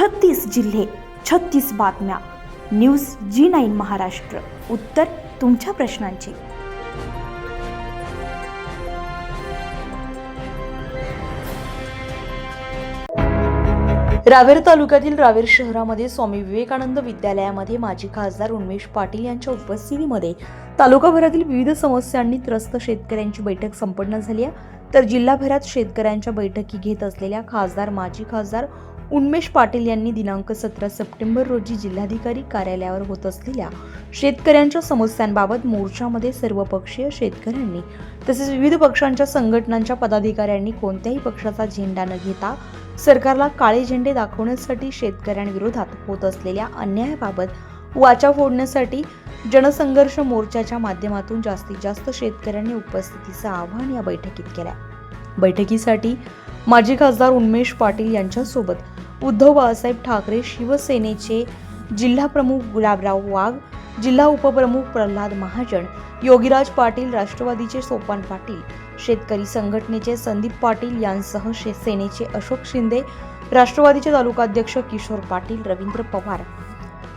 छत्तीस जिल्हे छत्तीस बातम्या. News G nine Maharashtra. उत्तर तुमच्या प्रश्नांची. रावेर तालुक्यातील रावेर शहरामध्ये स्वामी विवेकानंद विद्यालयामध्ये माजी खासदार उन्मेष पाटील यांच्या उपस्थितीमध्ये तालुकाभरातील विविध समस्यांनी त्रस्त शेतकऱ्यांची बैठक संपन्न झाली आहे. तर जिल्हाभरात शेतकऱ्यांच्या बैठकी घेत असलेल्या खासदार माजी खासदार उन्मेष पाटील यांनी दिनांक सतरा सप्टेंबर रोजी जिल्हाधिकारी कार्यालयावर होत असलेल्या शेतकऱ्यांच्या समस्यांबाबत मोर्चामध्ये सर्वपक्षीय शेतकऱ्यांनी तसेच विविध पक्षांच्या संघटनांच्या पदाधिकाऱ्यांनी कोणत्याही पक्षाचा झेंडा न घेता सरकारला काळे झेंडे दाखवण्यासाठी शेतकऱ्यांविरोधात होत असलेल्या अन्यायाबाबत वाचा फोडण्यासाठी जनसंघर्ष मोर्चाच्या माध्यमातून जास्तीत जास्त शेतकऱ्यांनी उपस्थितीचं आवाहन या बैठकीत केलं. बैठकीसाठी माजी खासदार उन्मेष पाटील यांच्यासोबत उद्धव बाळासाहेब ठाकरे शिवसेनेचे जिल्हा प्रमुख गुलाबराव वाघ जिल्हा उपप्रमुख प्रल्हाद महाजन योगीराज पाटील राष्ट्रवादीचे सोपान पाटील शेतकरी संघटनेचे संदीप पाटील यांसह शे- सेनेचे अशोक शिंदे राष्ट्रवादीचे तालुकाध्यक्ष किशोर पाटील रवींद्र पवार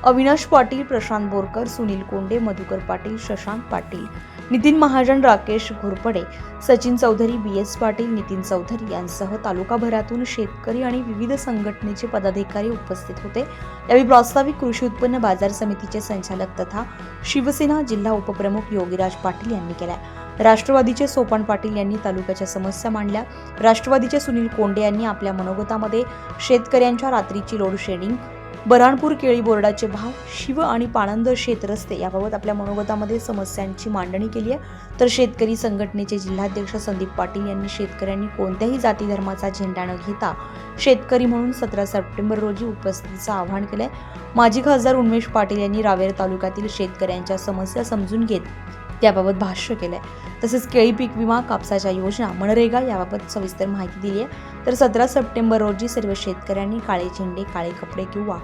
अविनाश पाटील प्रशांत बोरकर सुनील कोंडे मधुकर पाटील शशांक पाटील नितीन महाजन राकेश घोरपडे सचिन चौधरी बी एस पाटील नितीन चौधरी यांसह तालुकाभरातून शेतकरी आणि विविध संघटनेचे पदाधिकारी उपस्थित होते. यावेळी प्रास्ताविक कृषी उत्पन्न बाजार समितीचे संचालक तथा शिवसेना जिल्हा उपप्रमुख योगीराज पाटील यांनी केल्या राष्ट्रवादीचे सोपान पाटील यांनी तालुक्याच्या समस्या मांडल्या. राष्ट्रवादीचे सुनील कोंडे यांनी आपल्या मनोगतामध्ये शेतकऱ्यांच्या रात्रीची लोड शेडिंग बऱ्हाणपूर केळी बोर्डाचे भाव शिव आणि पाणंद शेतरस्ते याबाबत आपल्या मनोगतामध्ये समस्यांची मांडणी केली आहे. तर शेतकरी संघटनेचे जिल्हाध्यक्ष संदीप पाटील यांनी शेतकऱ्यांनी कोणत्याही जाती धर्माचा झेंडा न घेता शेतकरी म्हणून सतरा सप्टेंबर रोजी उपस्थितीचं आवाहन केलंय. माजी खासदार उन्मेष पाटील यांनी रावेर तालुक्यातील शेतकऱ्यांच्या समस्या समजून घेत त्याबाबत भाष्य केलं आहे तसेच केळी पीक विमा कापसाच्या योजना मनरेगा याबाबत सविस्तर माहिती दिली आहे. तर सतरा सप्टेंबर रोजी सर्व शेतकऱ्यांनी काळे झेंडे काळे कपडे किंवा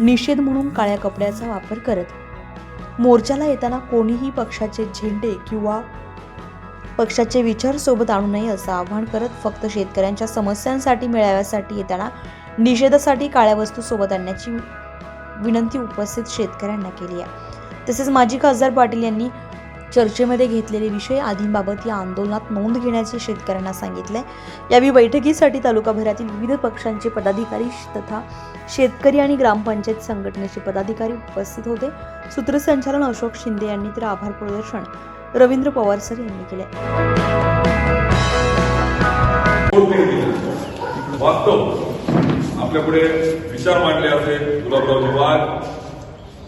निषेध म्हणून काळ्या कपड्याचा वापर करत मोर्चाला येताना कोणीही पक्षाचे झेंडे किंवा पक्षाचे विचार सोबत आणू नये असं आवाहन करत फक्त शेतकऱ्यांच्या समस्यांसाठी मेळाव्यासाठी येताना निषेधासाठी काळ्या वस्तू सोबत आणण्याची विनंती उपस्थित शेतकऱ्यांना केली आहे. तसेच माजी खासदार पाटील यांनी चर्चेमध्ये घेतलेले विषय आदींबाबत या आंदोलनात नोंद घेण्याचे शेतकऱ्यांना सांगितले. यावेळी बैठकीसाठी तालुकाभरातील विविध पक्षांचे पदाधिकारी तथा शेतकरी आणि ग्रामपंचायत संघटनेचे पदाधिकारी उपस्थित होते. सूत्रसंचालन अशोक शिंदे यांनी तर आभार प्रदर्शन रवींद्र पवार सर यांनी केले. वास्तव. आपल्यापुढे विचार मांडले असे गुलाबराव वाघ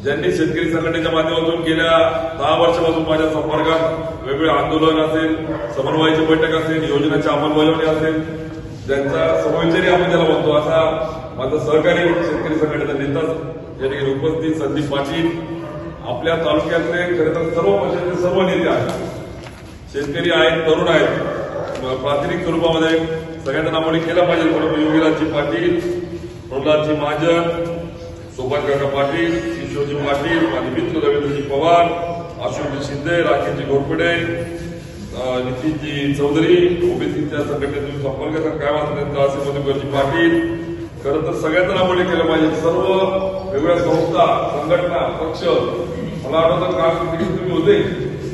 ज्यांनी शेतकरी संघटनेच्या माध्यमातून गेल्या दहा वर्षापासून माझ्या संपर्कात वेगवेगळे आंदोलन असेल समन्वयाची बैठक असेल योजनेची अंमलबजावणी असेल त्यांचा समविचारी आपण त्याला म्हणतो असा माझा सहकारी शेतकरी संघटनेचा नेता या ठिकाणी उपस्थित संदीप पाटील आपल्या तालुक्यातले खरे तर सर्व पक्षाचे सर्व नेते आहेत. शेतकरी आहेत तरुण आहेत. प्राथमिक स्वरूपामध्ये सगळ्यांना नामोडी केला पाहिजे. परंतु योगीराजजी पाटील प्रल्हादजी महाजन सोपान काका पाटील किशोरजी पाटील माझे मित्र रवींद्रजी पवार अशोकजी शिंदे राकेशजी घोरपडे नितीनजी चौधरी ओबीसीच्या संघटनेतून संपर्काचा काय वाचण्याचा असे मधुकरजी पाटील. खरं तर सगळ्यांना नामोडी केलं पाहिजे. सर्व वेगवेगळ्या संस्था संघटना पक्ष मला आठवतं काल तुम्ही होते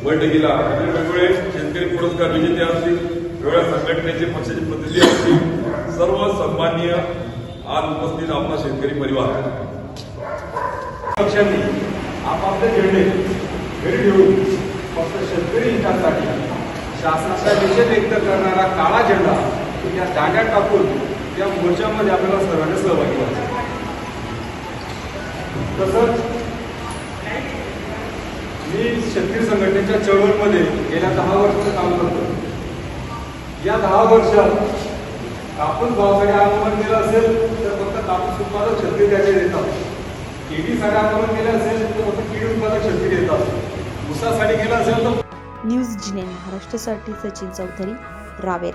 बैठकीला. आणि वेगवेगळे शेतकरी पुरस्कार विजेते असतील वेगवेगळ्या संघटनेचे पक्षाचे प्रतिनिधी असतील सर्व सन्माननीय आज उपस्थित आपला शेतकरी परिवार. पक्षांनी आपापले निर्णय घरी घेऊन फक्त शेतकरी हितांसाठी शासनाचा निषेध व्यक्त करणारा काळा झेंडा या दांड्यात टाकून त्या मोर्चामध्ये आपल्याला सर्वांना सहभागी व्हायचं. तसंच मी शेतकरी संघटनेच्या चळवळमध्ये गेल्या दहा वर्षाचं काम करतो. या दहा वर्षात कापूस भावासाठी आंदोलन केलं असेल तर फक्त कापूस उत्पादक शेतकरी त्याचे देतात आंदोलन केलं असेल तर फक्त उत्पादक शेतकरी ऊसासाठी केलं असेल तर न्यूज जिने महाराष्ट्रासाठी सचिन चौधरी रावेर.